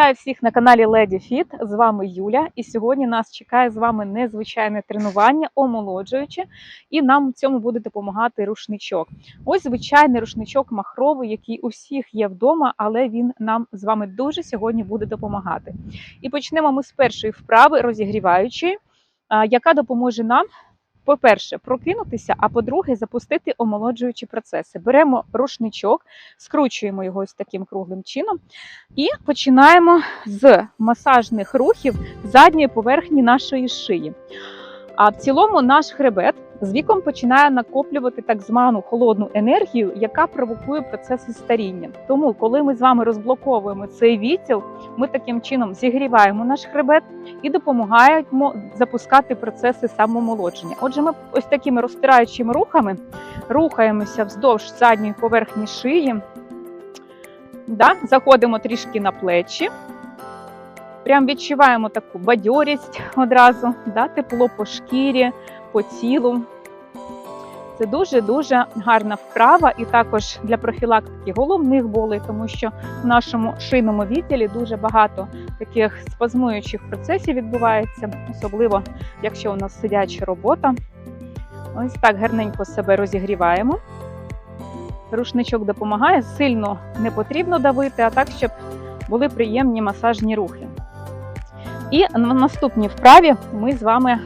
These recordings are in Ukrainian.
Вітаю всіх на каналі Lady Fit. З вами Юля. І сьогодні нас чекає з вами незвичайне тренування, омолоджуюче, і нам в цьому буде допомагати рушничок. Ось звичайний рушничок махровий, який у всіх є вдома, але він нам з вами дуже сьогодні буде допомагати. І почнемо ми з першої вправи, розігріваючої, яка допоможе нам. По-перше, прокинутися, а по-друге, запустити омолоджуючі процеси. Беремо рушничок, скручуємо його ось таким круглим чином і починаємо з масажних рухів задньої поверхні нашої шиї. А в цілому наш хребет з віком починає накоплювати так звану холодну енергію, яка провокує процеси старіння. Тому, коли ми з вами розблоковуємо цей відділ, ми таким чином зігріваємо наш хребет і допомагаємо запускати процеси самомолодження. Отже, ми ось такими розтираючими рухами рухаємося вздовж задньої поверхні шиї. Да? Заходимо трішки на плечі. Прям відчуваємо таку бадьорість одразу, да? тепло по шкірі, по тілу. Це дуже-дуже гарна вправа і також для профілактики головних болей, тому що в нашому шийному відділі дуже багато таких спазмуючих процесів відбувається, особливо якщо у нас сидяча робота. Ось так гарненько себе розігріваємо. Рушничок допомагає, сильно не потрібно давити, а так, щоб були приємні масажні рухи. І на наступній вправі ми з вами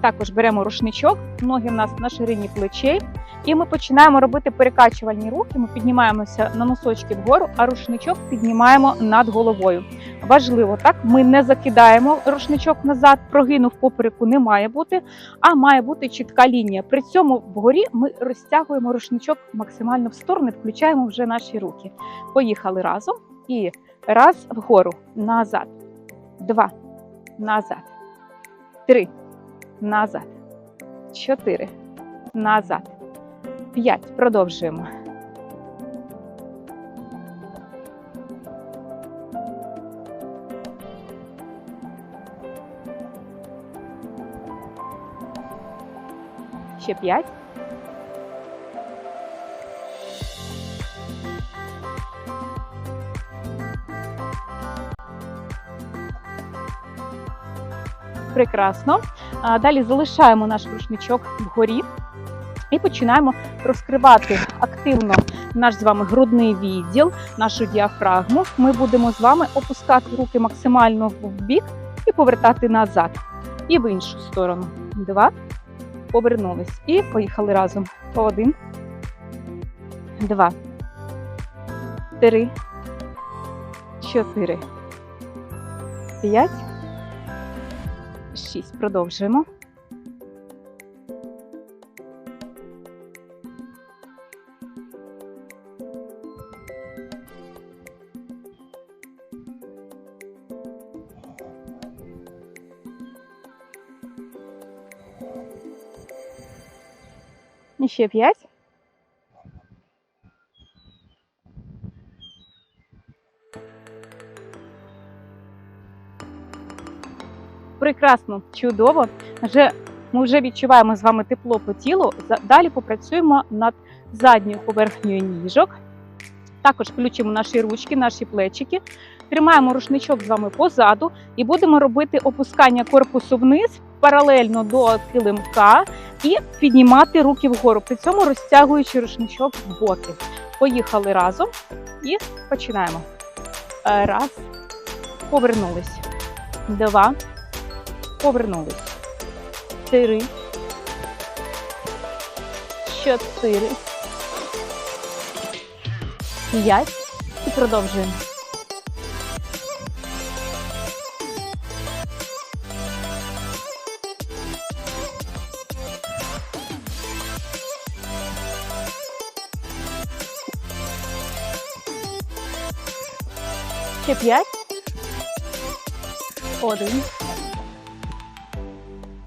також беремо рушничок, ноги в нас на ширині плечей, і ми починаємо робити перекачувальні рухи. Ми піднімаємося на носочки вгору, а рушничок піднімаємо над головою. Важливо, так? Ми не закидаємо рушничок назад, прогину в попереку не має бути, а має бути чітка лінія. При цьому вгорі ми розтягуємо рушничок максимально в сторони, включаємо вже наші руки. Поїхали разом. І раз вгору, назад, два, назад, три, назад, чотири, назад, п'ять. Продовжуємо. Ще п'ять. Прекрасно. Далі залишаємо наш рушничок вгорі і починаємо розкривати активно наш з вами грудний відділ, нашу діафрагму. Ми будемо з вами опускати руки максимально в бік і повертати назад. І в іншу сторону. Два. Повернулись. І поїхали разом. Один. Два. Три. Чотири. П'ять. Шість. Продовжуємо. І ще п'ять. Прекрасно, чудово. Вже ми вже відчуваємо з вами тепло по тілу. Далі попрацюємо над задньою поверхнею ніжок. Також включимо наші ручки, наші плечики. Тримаємо рушничок з вами позаду і будемо робити опускання корпусу вниз паралельно до килимка і піднімати руки вгору, при цьому розтягуючи рушничок в боки. Поїхали разом і починаємо. Е, Раз. Повернулись. Два. Повернулись. Три. Чотири. П'ять. І продовжуємо. Ще п'ять. Один.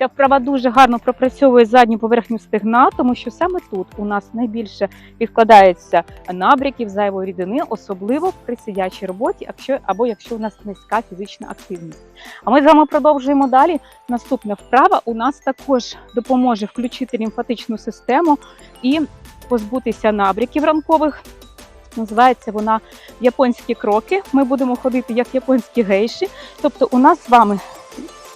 Ця вправа дуже гарно пропрацьовує задню поверхню стегна, тому що саме тут у нас найбільше відкладається набряків зайвої рідини, особливо при сидячій роботі, якщо або якщо у нас низька фізична активність. А ми з вами продовжуємо далі. Наступна вправа у нас також допоможе включити лімфатичну систему і позбутися набряків ранкових. Називається вона японські кроки. Ми будемо ходити як японські гейші. Тобто, у нас з вами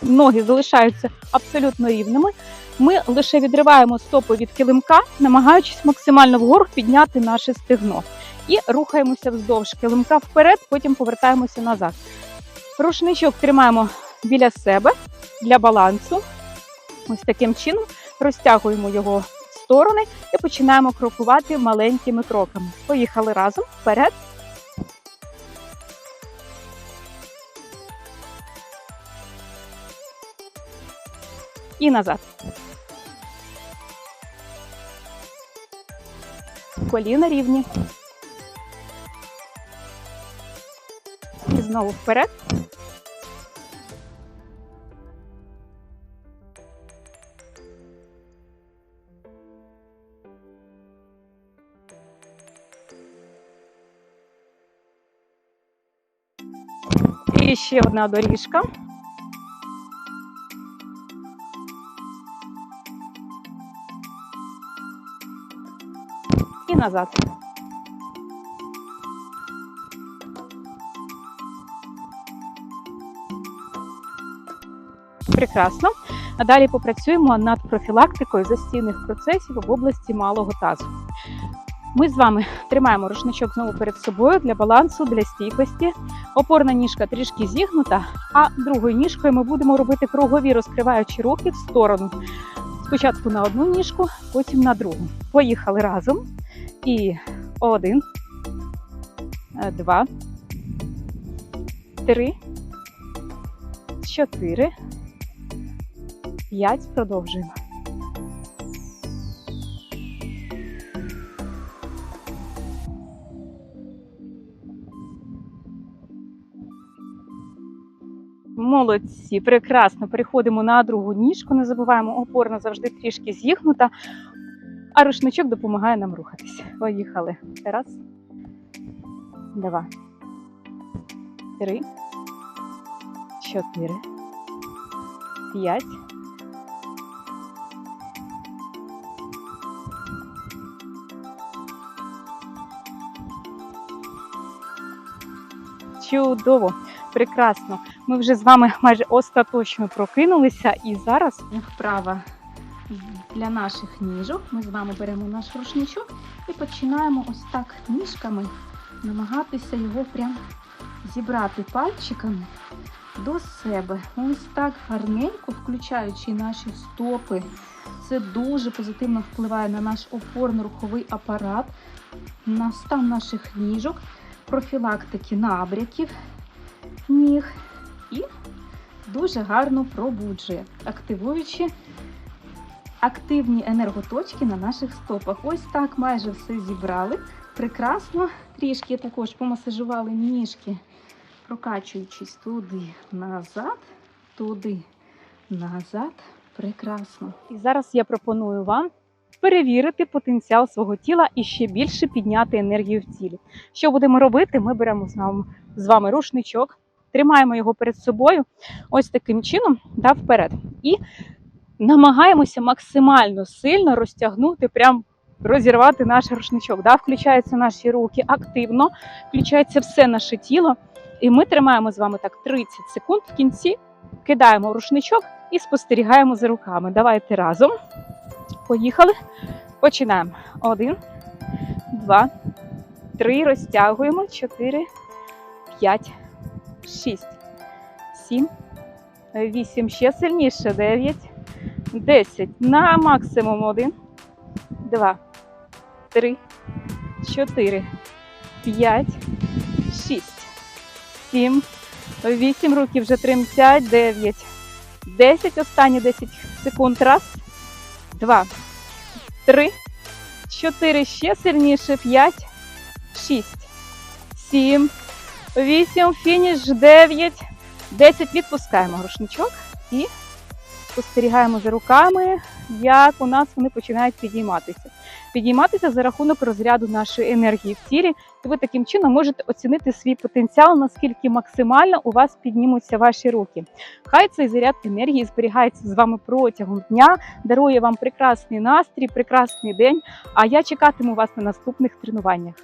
ноги залишаються абсолютно рівними. Ми лише відриваємо стопи від килимка, намагаючись максимально вгору підняти наше стегно. І рухаємося вздовж килимка вперед, потім повертаємося назад. Рушничок тримаємо біля себе для балансу. Ось таким чином розтягуємо його в сторони і починаємо крокувати маленькими кроками. Поїхали разом вперед. І назад. Коліна рівні. І знову вперед. І ще одна доріжка. І назад. Прекрасно. А далі попрацюємо над профілактикою застійних процесів в області малого тазу. Ми з вами тримаємо рушничок знову перед собою для балансу, для стійкості. Опорна ніжка трішки зігнута, а другою ніжкою ми будемо робити кругові, розкриваючи руки в сторону. Спочатку на одну ніжку, потім на другу. Поїхали разом. І один, е, два, три, чотири, п'ять. Продовжуємо. Молодці, прекрасно. Переходимо на другу ніжку. Не забуваємо, опорна завжди трішки зігнута, а рушничок допомагає нам рухатися. Поїхали. Раз, два, три, чотири, п'ять. Чудово, прекрасно. Ми вже з вами майже остаточно прокинулися, і зараз вправа для наших ніжок. Ми з вами беремо наш рушничок і починаємо ось так ніжками намагатися його прям зібрати пальчиками до себе. Ось так гарненько, включаючи наші стопи. Це дуже позитивно впливає на наш опорно-руховий апарат, на стан наших ніжок, профілактики набряків ніг і дуже гарно пробуджує, активуючи активні енерготочки на наших стопах. Ось так майже все зібрали. Прекрасно. Трішки також помасажували ніжки, прокачуючись туди, назад, туди, назад. Прекрасно. І зараз я пропоную вам перевірити потенціал свого тіла і ще більше підняти енергію в тілі. Що будемо робити? Ми беремо з вами, рушничок, тримаємо його перед собою, ось таким чином, да, вперед. І намагаємося максимально сильно розтягнути, прям розірвати наш рушничок. Да? Включаються наші руки активно, включається все наше тіло. І ми тримаємо з вами так 30 секунд. В кінці кидаємо рушничок і спостерігаємо за руками. Давайте разом. Поїхали. Починаємо. Один, два, три. Розтягуємо. Чотири, п'ять, шість, сім, вісім. Ще сильніше. Дев'ять. 10. На максимум 1, 2, 3, 4, 5, 6, 7, 8 руки вже тремтять, 9, 10. Останні 10 секунд. Раз, два, три, чотири. Ще сильніше. 5, 6, 7, 8. Фініш. 9, 10. Відпускаємо рушничок і спостерігаємо за руками, як у нас вони починають підійматися. Підійматися за рахунок розряду нашої енергії в тілі, і ви таким чином можете оцінити свій потенціал, наскільки максимально у вас піднімуться ваші руки. Хай цей заряд енергії зберігається з вами протягом дня, дарує вам прекрасний настрій, прекрасний день. А я чекатиму вас на наступних тренуваннях.